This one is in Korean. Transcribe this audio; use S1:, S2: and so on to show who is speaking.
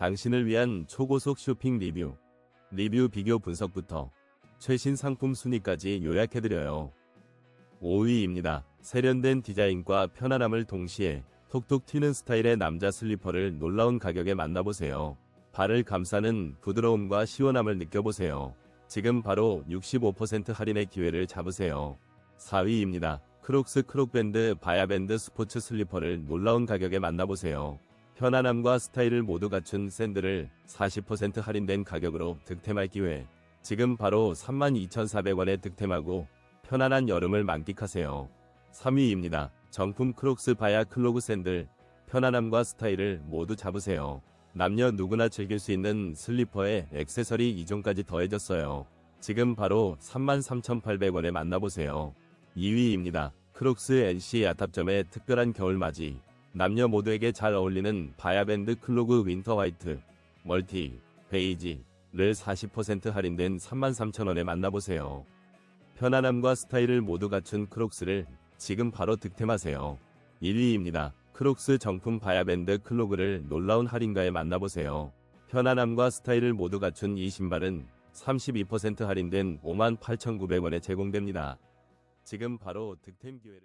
S1: 당신을 위한 초고속 쇼핑 리뷰, 리뷰 비교 분석부터 최신 상품 순위까지 요약해드려요. 5위입니다. 세련된 디자인과 편안함을 동시에 톡톡 튀는 스타일의 남자 슬리퍼를 놀라운 가격에 만나보세요. 발을 감싸는 부드러움과 시원함을 느껴보세요. 지금 바로 65% 할인의 기회를 잡으세요. 4위입니다. 크록스 크록밴드 바야밴드 스포츠 슬리퍼를 놀라운 가격에 만나보세요. 편안함과 스타일을 모두 갖춘 샌들을 40% 할인된 가격으로 득템할 기회. 지금 바로 32,400원에 득템하고 편안한 여름을 만끽하세요. 3위입니다. 정품 크록스 바야 클로그 샌들. 편안함과 스타일을 모두 잡으세요. 남녀 누구나 즐길 수 있는 슬리퍼에 액세서리 2종까지 더해졌어요. 지금 바로 33,800원에 만나보세요. 2위입니다. 크록스 NC 야탑점의 특별한 겨울맞이. 남녀 모두에게 잘 어울리는 바야밴드 클로그 윈터 화이트, 멀티, 베이지를 40% 할인된 33,000원에 만나보세요. 편안함과 스타일을 모두 갖춘 크록스를 지금 바로 득템하세요. 1위입니다. 크록스 정품 바야밴드 클로그를 놀라운 할인가에 만나보세요. 편안함과 스타일을 모두 갖춘 이 신발은 32% 할인된 58,900원에 제공됩니다. 지금 바로 득템 기회를